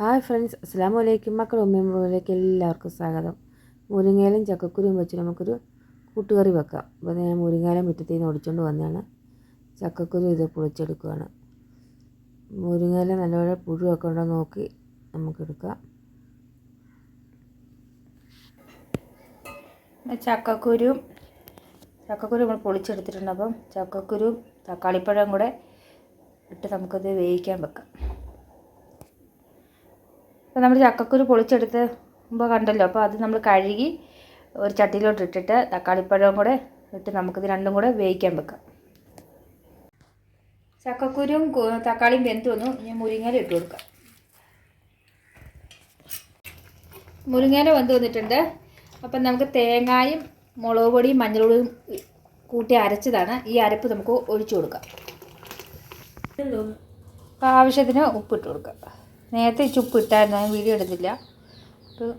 Hi friends അസ്സാം വലൈക്കും മക്കൾ ഉമ്മയിലേക്ക് എല്ലാവർക്കും സ്വാഗതം. മുരിങ്ങയിലും ചക്കക്കുരുവും വെച്ച് നമുക്കൊരു കൂട്ടുകറി വെക്കാം. അപ്പോൾ ഞാൻ മുരിങ്ങയില മുറ്റത്തിൽ നിന്ന് ഒടിച്ചുകൊണ്ട് വന്നതാണ്. ചക്കക്കുരു ഇത് പൊളിച്ചെടുക്കുകയാണ് മുരിങ്ങയില നല്ലപോലെ പുഴുവൊക്കെ ഉണ്ടോ നോക്കി നമുക്കെടുക്കാം. ചക്കക്കുരു. ചക്കക്കുരു നമ്മൾ പൊളിച്ചെടുത്തിട്ടുണ്ട്. അപ്പം ചക്കക്കുരു തക്കാളിപ്പഴം കൂടെ ഇട്ട് നമുക്കത് വേവിക്കാൻ വെക്കാം. അപ്പോൾ നമ്മൾ ചക്കക്കുരു പൊളിച്ചെടുത്ത് മുമ്പ് കണ്ടല്ലോ. അപ്പോൾ അത് നമ്മൾ കഴുകി ഒരു ചട്ടിയിലോട്ട് ഇട്ടിട്ട് തക്കാളിപ്പഴവും കൂടെ ഇട്ട് നമുക്കിത് രണ്ടും കൂടെ വേവിക്കാൻ വെക്കാം. ചക്കക്കുരും തക്കാളിയും വെന്ത് വന്നു. ഇനി മുരിങ്ങയില ഇട്ട് കൊടുക്കാം. മുരിങ്ങയില വെന്ത് വന്നിട്ടുണ്ട്. അപ്പം നമുക്ക് തേങ്ങായും മുളക് പൊടിയും മഞ്ഞൾപൊടിയും കൂട്ടി അരച്ചതാണ്. ഈ അരപ്പ് നമുക്ക് ഒഴിച്ചു കൊടുക്കാം. ആവശ്യത്തിന് ഉപ്പിട്ട് കൊടുക്കാം. നേരത്തെ ചുപ്പ് ഇട്ടായിരുന്നു ഞാൻ വീഡിയോ എടുത്തില്ല. അപ്പോൾ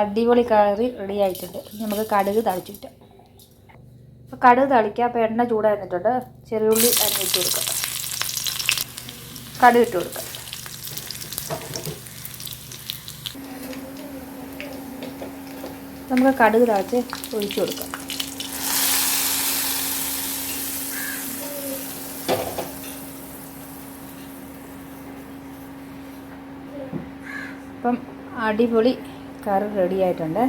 അടിപൊളി കറി റെഡി ആയിട്ടുണ്ട്. നമുക്ക് കടുക് തളിച്ചിട്ട് അപ്പോൾ കടുക് തളിക്കുക അപ്പോൾ എണ്ണ ചൂടായിരുന്നിട്ടുണ്ട്. ചെറിയുള്ളി അരിഞ്ഞിട്ട് കൊടുക്കുക കടുക് ഇട്ട് കൊടുക്കുക നമുക്ക് കടുക് തളിച്ച് ഒഴിച്ചു കൊടുക്കാം. അപ്പം അടിപൊളി കറി റെഡി ആയിട്ടുണ്ട്.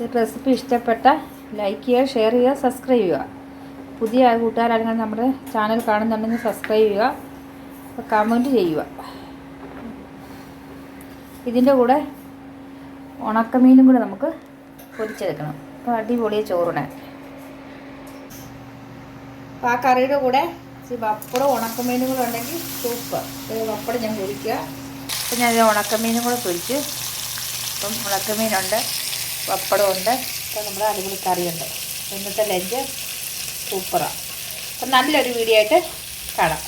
ഈ റെസിപ്പി ഇഷ്ടപ്പെട്ട ലൈക്ക് ചെയ്യുക ഷെയർ ചെയ്യുക സബ്സ്ക്രൈബ് ചെയ്യുക. പുതിയ കൂട്ടുകാരാണെങ്കിൽ നമ്മുടെ ചാനൽ കാണുന്നുണ്ടെങ്കിൽ സബ്സ്ക്രൈബ് ചെയ്യുക. കമന്റ് ചെയ്യുക. ഇതിന്റെ കൂടെ ഉണക്കമീനും കൂടെ നമുക്ക് പൊരിച്ചെടുക്കണം. അപ്പോൾ അടിപൊളിയ ചോറിനെ അപ്പോൾ ആ കറിയുടെ കൂടെ പപ്പടം ഉണക്കമീനും കൂടെ ഉണ്ടെങ്കിൽ സൂപ്പർ പപ്പടം ഞാൻ പൊരിക്കുക. അപ്പം ഞാനിത് ഉണക്കമീനും കൂടെ പൊരിച്ച്. അപ്പം ഉണക്കമീനുണ്ട് പപ്പടമുണ്ട് അപ്പോൾ നമ്മുടെ അടിപൊളി കറിയുണ്ട്. ഇന്നത്തെ ലഞ്ച് സൂപ്പറാണ് അപ്പം നല്ലൊരു വീഡിയോ ആയിട്ട് കാണാം.